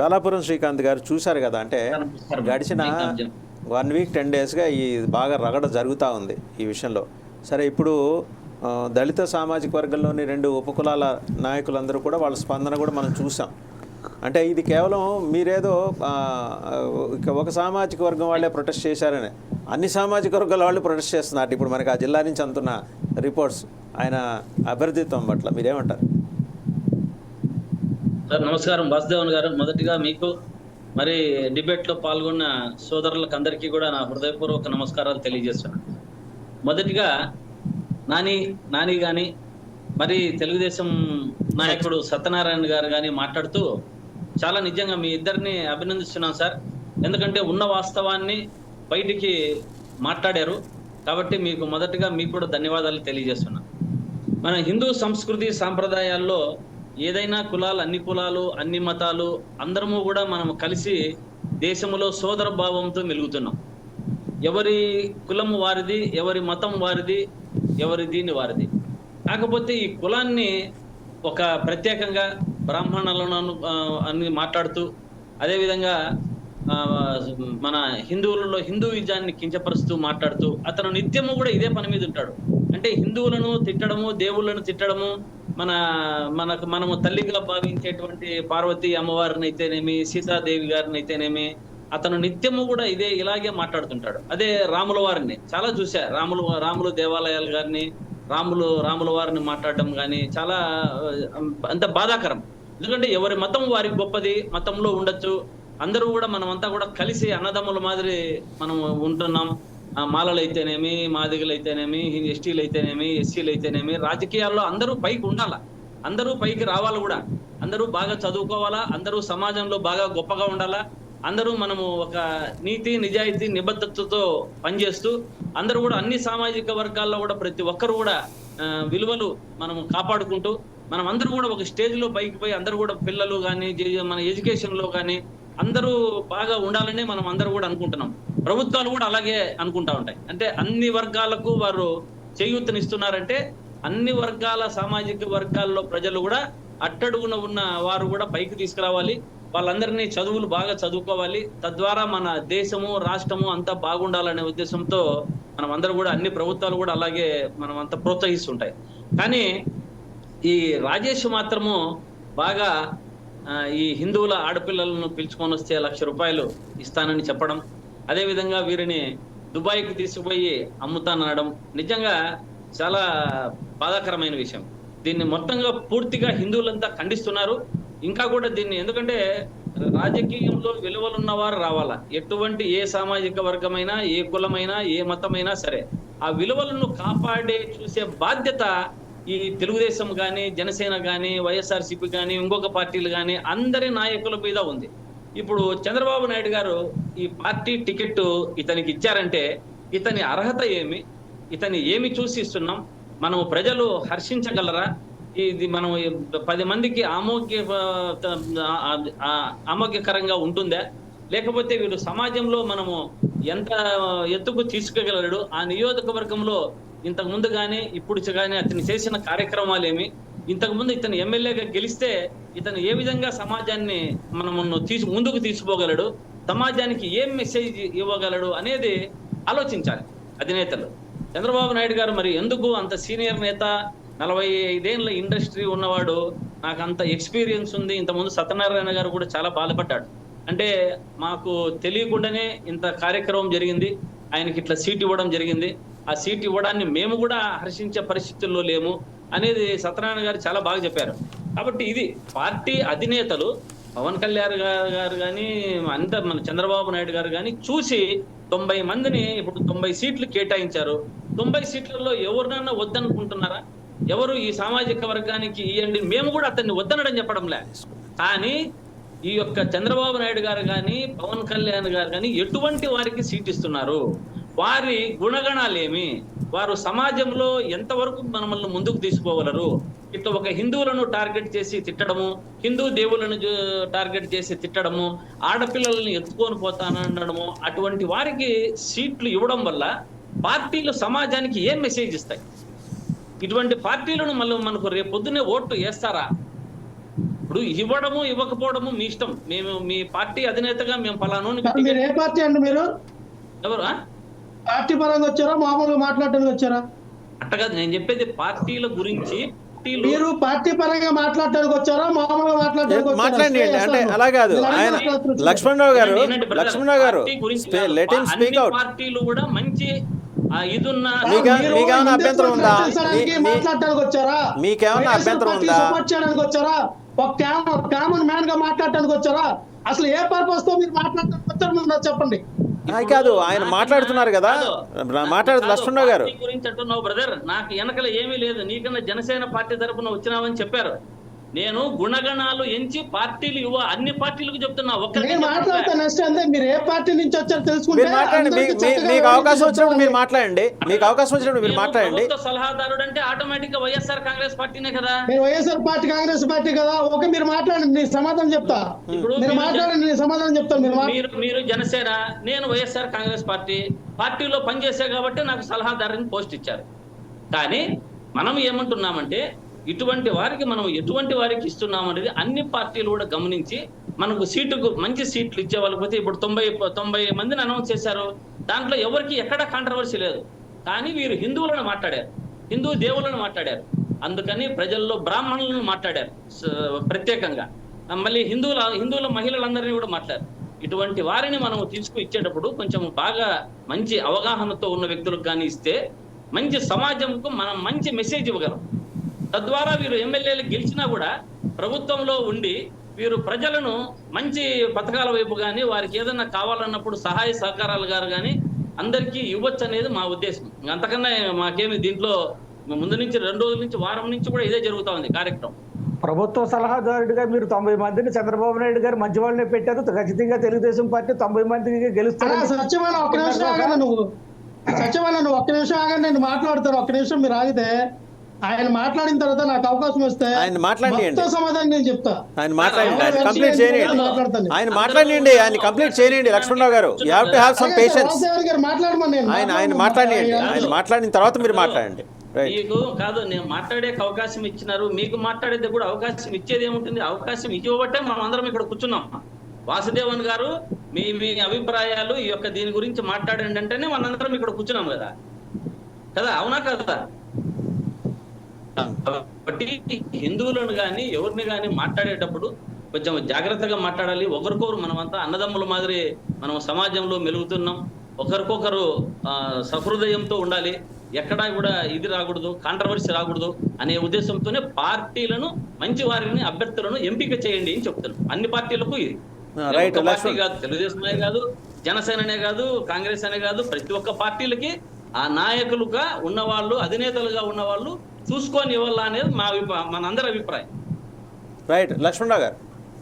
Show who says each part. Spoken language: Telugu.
Speaker 1: జ్వాలాపురం శ్రీకాంత్ గారు చూశారు కదా అంటే గడిచిన వన్ వీక్ టెన్ డేస్గా ఈ బాగా రగడ జరుగుతూ ఉంది ఈ విషయంలో. సరే ఇప్పుడు దళిత సామాజిక వర్గంలోని రెండు ఉపకులాల నాయకులందరూ కూడా వాళ్ళ స్పందన కూడా మనం చూసాం. అంటే ఇది కేవలం మీరేదో ఒక సామాజిక వర్గం వాళ్ళే ప్రొటెస్ట్ చేశారని అన్ని సామాజిక వర్గాల వాళ్ళు ప్రొటెస్ట్ చేస్తున్నారు. ఇప్పుడు మనకి ఆ జిల్లా నుంచి అందుతున్న రిపోర్ట్స్ ఆయన అభ్యర్థిత్వం పట్ల మీరేమంటారు?
Speaker 2: సార్ నమస్కారం. వాసుదేవన్ గారు మొదటిగా మీకు మరి డిబేట్లో పాల్గొన్న సోదరులకు అందరికీ కూడా నా హృదయపూర్వక నమస్కారాలు తెలియజేస్తున్నాను. మొదటిగా నాని నాని గాని మరి తెలుగుదేశం నాయకుడు సత్యనారాయణ గారు కానీ మాట్లాడుతూ చాలా నిజంగా మీ ఇద్దరిని అభినందిస్తున్నాం సార్. ఎందుకంటే ఉన్న వాస్తవాన్ని బయటికి మాట్లాడారు. కాబట్టి మీకు మొదటిగా మీకు కూడా ధన్యవాదాలు తెలియజేస్తున్నాను. మన హిందూ సంస్కృతి సాంప్రదాయాల్లో ఏదైనా కులాలు అన్ని కులాలు అన్ని మతాలు అందరము కూడా మనం కలిసి దేశంలో సోదర భావంతో మెలుగుతున్నాం. ఎవరి కులం వారిది ఎవరి మతం వారిది ఎవరి దీని వారిది. కాకపోతే ఈ కులాన్ని ఒక ప్రత్యేకంగా బ్రాహ్మణులను అని మాట్లాడుతూ అదేవిధంగా మన హిందువులలో హిందూయిజాన్ని కించపరుస్తూ మాట్లాడుతూ అతను నిత్యము కూడా ఇదే పని మీద ఉంటాడు. అంటే హిందువులను తిట్టడము దేవుళ్ళను తిట్టడము మన మనకు మనము తల్లిగా భావించేటువంటి పార్వతి అమ్మవారిని అయితేనేమి సీతాదేవి గారిని అయితేనేమి అతను నిత్యము కూడా ఇదే ఇలాగే మాట్లాడుతుంటాడు. అదే రాముల వారిని. చాలా చూశారు రాములు రాములు దేవాలయాలు గారిని రాములు రాముల వారిని మాట్లాడడం కానీ చాలా అంత బాధాకరం. ఎందుకంటే ఎవరి మతం వారికి గొప్పది మతంలో ఉండొచ్చు. అందరూ కూడా మనమంతా కూడా కలిసి అన్నదమ్ముల మాదిరి మనం ఉంటున్నాం. మాలలు అయితేనేమి మాదిగలు అయితేనేమి ఎస్టీలు అయితేనేమి ఎస్సీలు అయితేనేమి రాజకీయాల్లో అందరూ పైకి ఉండాల. అందరూ పైకి రావాలి కూడా. అందరూ బాగా చదువుకోవాలా అందరూ సమాజంలో బాగా గొప్పగా ఉండాలా. అందరూ మనము ఒక నీతి నిజాయితీ నిబద్ధతతో పనిచేస్తూ అందరూ కూడా అన్ని సామాజిక వర్గాల్లో కూడా ప్రతి ఒక్కరు కూడా విలువలు మనము కాపాడుకుంటూ మనం అందరూ కూడా ఒక స్టేజ్లో పైకి పోయి అందరూ కూడా పిల్లలు కానీ మన ఎడ్యుకేషన్లో కానీ అందరూ బాగా ఉండాలని మనం అందరూ కూడా అనుకుంటున్నాం. ప్రభుత్వాలు కూడా అలాగే అనుకుంటా ఉంటాయి. అంటే అన్ని వర్గాలకు వారు చేయూతనిస్తున్నారంటే అన్ని వర్గాల సామాజిక వర్గాల్లో ప్రజలు కూడా అట్టడుగున ఉన్న వారు కూడా పైకి తీసుకురావాలి. వాళ్ళందరినీ చదువులు బాగా చదువుకోవాలి. తద్వారా మన దేశము రాష్ట్రము అంతా బాగుండాలనే ఉద్దేశంతో మనం అందరూ కూడా అన్ని ప్రభుత్వాలు కూడా అలాగే మనం అంతా ప్రోత్సహిస్తుంటాయి. కానీ ఈ రాజేష్ మాత్రము బాగా ఈ హిందువుల ఆడపిల్లలను పిలుచుకొని వస్తే లక్ష రూపాయలు ఇస్తానని చెప్పడం అదేవిధంగా వీరిని దుబాయ్కి తీసుకుపోయి అమ్ముతానడం నిజంగా చాలా బాధాకరమైన విషయం. దీన్ని మొత్తంగా పూర్తిగా హిందువులంతా ఖండిస్తున్నారు. ఇంకా కూడా దీన్ని ఎందుకంటే రాజకీయంలో విలువలున్న వారు రావాలా? ఎటువంటి ఏ సామాజిక వర్గమైనా ఏ కులమైనా ఏ మతమైనా సరే ఆ విలువలను కాపాడే చూసే బాధ్యత ఈ తెలుగుదేశం కానీ జనసేన కానీ వైఎస్ఆర్సీపీ కానీ ఇంకొక పార్టీలు కానీ అందరి నాయకుల మీద ఉంది. ఇప్పుడు చంద్రబాబు నాయుడు గారు ఈ పార్టీ టికెట్ ఇతనికి ఇచ్చారంటే ఇతని అర్హత ఏమి? ఇతని ఏమి చూసి ఇస్తున్నాం మనం ప్రజలు హర్షించగలరా? ఇది మనం పది మందికి ఆమోగ్య ఆమోగ్యకరంగా ఉంటుందా? లేకపోతే వీళ్ళు సమాజంలో మనము ఎంత ఎత్తుకు తీసుకెళ్ళగలడు ఆ నియోజకవర్గంలో ఇంతకు ముందు కానీ ఇప్పుడు కానీ అతను చేసిన కార్యక్రమాలు ఏమి ఇంతకు ముందు ఇతను ఎమ్మెల్యేగా గెలిస్తే ఇతను ఏ విధంగా సమాజాన్ని మనము తీసు ముందుకు తీసుకోగలడు సమాజానికి ఏం మెసేజ్ ఇవ్వగలడు అనేది ఆలోచించాలి అధినేతలు. చంద్రబాబు నాయుడు గారు మరి ఎందుకు అంత సీనియర్ నేత నలభై ఐదేళ్ళ ఇండస్ట్రీ ఉన్నవాడు నాకు అంత ఎక్స్పీరియన్స్ ఉంది ఇంతకుముందు సత్యనారాయణ గారు కూడా చాలా బాధపడ్డాడు. అంటే మాకు తెలియకుండానే ఇంత కార్యక్రమం జరిగింది ఆయనకి ఇట్లా సీట్ ఇవ్వడం జరిగింది. ఆ సీట్ ఇవ్వడాన్ని మేము కూడా హర్షించే పరిస్థితుల్లో లేము అనేది సత్యనారాయణ గారు చాలా బాగా చెప్పారు. కాబట్టి ఇది పార్టీ అధినేతలు పవన్ కళ్యాణ్ గారు గారు కానీ అంత మన చంద్రబాబు నాయుడు గారు కానీ చూసి తొంభై మందిని ఇప్పుడు తొంభై సీట్లు కేటాయించారు. తొంభై సీట్లలో ఎవరినన్నా వద్దనుకుంటున్నారా? ఎవరు ఈ సామాజిక వర్గానికి ఇవ్వండి మేము కూడా అతన్ని వద్దనడం చెప్పడంలే. కానీ ఈ యొక్క చంద్రబాబు నాయుడు గారు కానీ పవన్ కళ్యాణ్ గారు కానీ ఎటువంటి వారికి సీట్ ఇస్తున్నారు? వారి గుణగణాలు ఏమి వారు సమాజంలో ఎంతవరకు మనల్ని ముందుకు తీసుకోగలరు ఇట్లా ఒక హిందువులను టార్గెట్ చేసి తిట్టడము హిందూ దేవులను టార్గెట్ చేసి తిట్టడము ఆడపిల్లల్ని ఎత్తుకొని పోతానడము అటువంటి వారికి సీట్లు ఇవ్వడం వల్ల పార్టీలు సమాజానికి ఏం మెసేజ్ ఇస్తాయి? ఇటువంటి పార్టీలను మళ్ళీ మనకు రేపు పొద్దున్నే ఓట్లు వేస్తారా? ఇప్పుడు ఇవ్వడము ఇవ్వకపోవడము మీ ఇష్టం. మేము మీ పార్టీ అధినేతగా మేము
Speaker 3: మీరు
Speaker 2: ఎవరు?
Speaker 3: పార్టీ పరంగా వచ్చారా మామూలుగా మాట్లాడడానికి వచ్చారా
Speaker 2: అట్టగాదు నేను చెప్పేది పార్టీల గురించి
Speaker 3: మీరు పార్టీ పరంగా మాట్లాడడానికి వచ్చారా మామూలుగా మాట్లాడడానికి వచ్చారా?
Speaker 1: మాట్లాడండి అంటే. అలా కాదు ఆయన. లక్ష్మణరావు గారు. లక్ష్మణరావు గారు
Speaker 2: పార్టీ గురించి కాదు.
Speaker 1: లెట్ హిమ్ స్పీక్ అవుట్
Speaker 2: పార్టీలు కూడా మంచి
Speaker 1: మీకేమైనా అభ్యంతరం ఉందా?
Speaker 3: ప్రశ్నించడానికి
Speaker 1: మీ- మీ-
Speaker 3: మాట్లాడడానికి వచ్చారా
Speaker 1: మీకేమైనా అభ్యంతరం ఉందా?
Speaker 3: సపోర్ట్ చేయడానికి వచ్చారా ఒక కామన్ మ్యాన్గా మాట్లాడడానికి వచ్చారా అసలు ఏ పర్పస్తో మీరు మాట్లాడడానికి వచ్చారు చెప్పండి
Speaker 1: కాదు ఆయన మాట్లాడుతున్నారు కదా. మాట్లాడుతు లక్ష్మణరావు గారు.
Speaker 2: గురించి అంటున్నావు బ్రదర్ నాకు వెనకల ఏమీ లేదు. నీకన్నా జనసేన పార్టీ తరపున వచ్చినావని చెప్పారు. నేను గుణగణాలు ఎంచి పార్టీలు ఇవ్వ అన్ని పార్టీలకు చెప్తున్నా ఒక్కరికి
Speaker 3: మీరు ఏ పార్టీ నుంచి వచ్చారు తెలుసుకుంటే
Speaker 1: మాట్లాడండి మీకు అవకాశం వచ్చినప్పుడు మీరు. మాట్లాడండి మీకు అవకాశం వచ్చినప్పుడు మీరు మాట్లాడండి.
Speaker 2: సలహాదారుడు అంటే ఆటోమేటిక్గా వైఎస్ఆర్ కాంగ్రెస్ పార్టీనే కదా.
Speaker 3: మీరు వైఎస్ఆర్ పార్టీ కాంగ్రెస్ పార్టీ కదా ఓకే మీరు మాట్లాడండి నేను సమాధానం చెప్తా.
Speaker 2: ఇప్పుడు
Speaker 3: మీరు మాట్లాడండి నేను సమాధానం చెప్తాను మీరు
Speaker 2: మీరు జనసేన నేను వైఎస్ఆర్ కాంగ్రెస్ పార్టీ పార్టీలో పనిచేసే కాబట్టి నాకు సలహాదారుని పోస్ట్ ఇచ్చారు. కానీ మనం ఏమంటున్నామంటే ఇటువంటి వారికి మనం ఎటువంటి వారికి ఇస్తున్నాం అనేది అన్ని పార్టీలు కూడా గమనించి మనకు సీటుకు మంచి సీట్లు ఇచ్చే వాళ్ళకి పోతే ఇప్పుడు తొంభై తొంభై మందిని అనౌన్స్ చేశారు. దాంట్లో ఎవరికి ఎక్కడ కాంట్రవర్సీ లేదు. కానీ వీరు హిందువులను మాట్లాడారు. హిందూ దేవులను మాట్లాడారు. అందుకని ప్రజల్లో బ్రాహ్మణులను మాట్లాడారు. ప్రత్యేకంగా. మళ్ళీ హిందువుల హిందువుల మహిళలందరినీ కూడా మాట్లాడారు. ఇటువంటి వారిని మనం తీసుకు ఇచ్చేటప్పుడు కొంచెం బాగా మంచి అవగాహనతో ఉన్న వ్యక్తులకు కానీ ఇస్తే మంచి సమాజంకు మనం మంచి మెసేజ్ ఇవ్వగలం. తద్వారా వీరు ఎమ్మెల్యేలు గెలిచినా కూడా ప్రభుత్వంలో ఉండి వీరు ప్రజలను మంచి పథకాల వైపు కానీ వారికి ఏదైనా కావాలన్నప్పుడు సహాయ సహకారాలు గారు కానీ అందరికీ ఇవ్వచ్చు అనేది మా ఉద్దేశం. అంతకన్నా మాకేమి దీంట్లో ముందు నుంచి రెండు రోజుల నుంచి వారం నుంచి కూడా ఇదే జరుగుతా ఉంది కార్యక్రమం.
Speaker 4: ప్రభుత్వ సలహాదారుడిగా మీరు తొంభై మందిని చంద్రబాబు నాయుడు గారు మంచి వాళ్ళనే పెట్టారు. ఖచ్చితంగా తెలుగుదేశం పార్టీ తొంభై మందికి గెలుస్తారు.
Speaker 3: సత్యమైన ఒక్క నిమిషం ఆగండి నువ్వు. సత్యమైన నువ్వు ఒక్క నిమిషం ఆగండి నేను మాట్లాడతాను. ఒక్క నిమిషం మీరు ఆగితే ఆయన మాట్లాడిన తర్వాత నాకు అవకాశం వస్తే
Speaker 1: ఆయన మాట్లాడియండి.
Speaker 3: మొత్తం సమాధానం నేను చెప్తా.
Speaker 1: ఆయన మాట్లాడండి ఆయన కంప్లీట్
Speaker 3: మాట్లాడతాను.
Speaker 1: ఆయన మాట్లాడియండి ఆయన complete చేయనియండి. Lakshmanarao garu you have to have some patience
Speaker 3: Vasudevan garu మాట్లాడమని నేను
Speaker 1: ఆయన ఆయన మాట్లాడియండి
Speaker 3: ఆయన-
Speaker 1: మాట్లాడిన తర్వాత మీరు మాట్లాడండి. రైట్
Speaker 2: మీకు కాదు నేను మాట్లాడే అవకాశం ఇచ్చినారు. మీకు మాట్లాడేది కూడా అవకాశం ఇచ్చేది ఏముంటుంది? అవకాశం ఇవ్వబట్టే మనం అందరం ఇక్కడ కూర్చున్నాం. వాసుదేవన్ గారు మీ మీ అభిప్రాయాలు ఈ యొక్క దీని గురించి మాట్లాడండి అంటేనే మనందరం ఇక్కడ కూర్చున్నాం కదా. కదా? అవునా కదా? కాబట్టి హిందువులను కానీ ఎవరిని కానీ మాట్లాడేటప్పుడు కొంచెం జాగ్రత్తగా మాట్లాడాలి. ఒకరికొకరు మనమంతా అన్నదమ్ముల మాదిరి మనం సమాజంలో మెలుగుతున్నాం. ఒకరికొకరు సహృదయంతో ఉండాలి. ఎక్కడా కూడా ఇది రాకూడదు కాంట్రవర్సీ రాకూడదు అనే ఉద్దేశంతోనే పార్టీలను మంచి వారిని అభ్యర్థులను ఎంపిక చేయండి అని చెప్తున్నాను అన్ని పార్టీలకు ఇది. పార్టీ. కాదు తెలుగుదేశమే కాదు జనసేననే కాదు కాంగ్రెస్ అనే కాదు ప్రతి ఒక్క పార్టీలకి ఆ నాయకులుగా ఉన్నవాళ్ళు అధినేతలుగా ఉన్నవాళ్ళు చూసుకొని ఇవ్వాలా అనేది మా అభిప్రాయం మనందరి అభిప్రాయం.
Speaker 1: రైట్ లక్ష్మణరావు గారు.